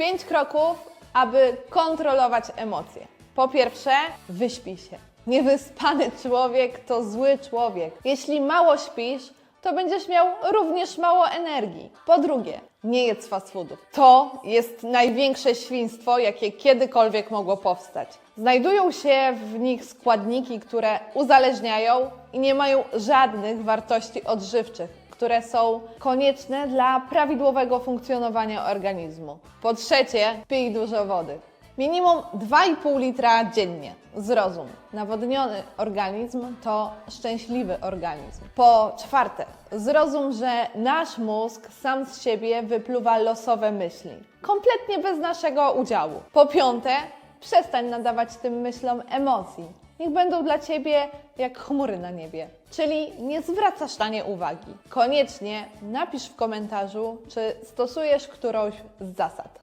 Pięć kroków, aby kontrolować emocje. Po pierwsze, wyśpij się. Niewyspany człowiek to zły człowiek. Jeśli mało śpisz, to będziesz miał również mało energii. Po drugie, nie jedz fast foodów. To jest największe świństwo, jakie kiedykolwiek mogło powstać. Znajdują się w nich składniki, które uzależniają i nie mają żadnych wartości odżywczych, które są konieczne dla prawidłowego funkcjonowania organizmu. Po trzecie, pij dużo wody. Minimum 2,5 litra dziennie. Zrozum. Nawodniony organizm to szczęśliwy organizm. Po czwarte, zrozum, że nasz mózg sam z siebie wypluwa losowe myśli. Kompletnie bez naszego udziału. Po piąte, przestań nadawać tym myślom emocji. Niech będą dla ciebie jak chmury na niebie. Czyli nie zwracasz na nie uwagi. Koniecznie napisz w komentarzu, czy stosujesz którąś z zasad.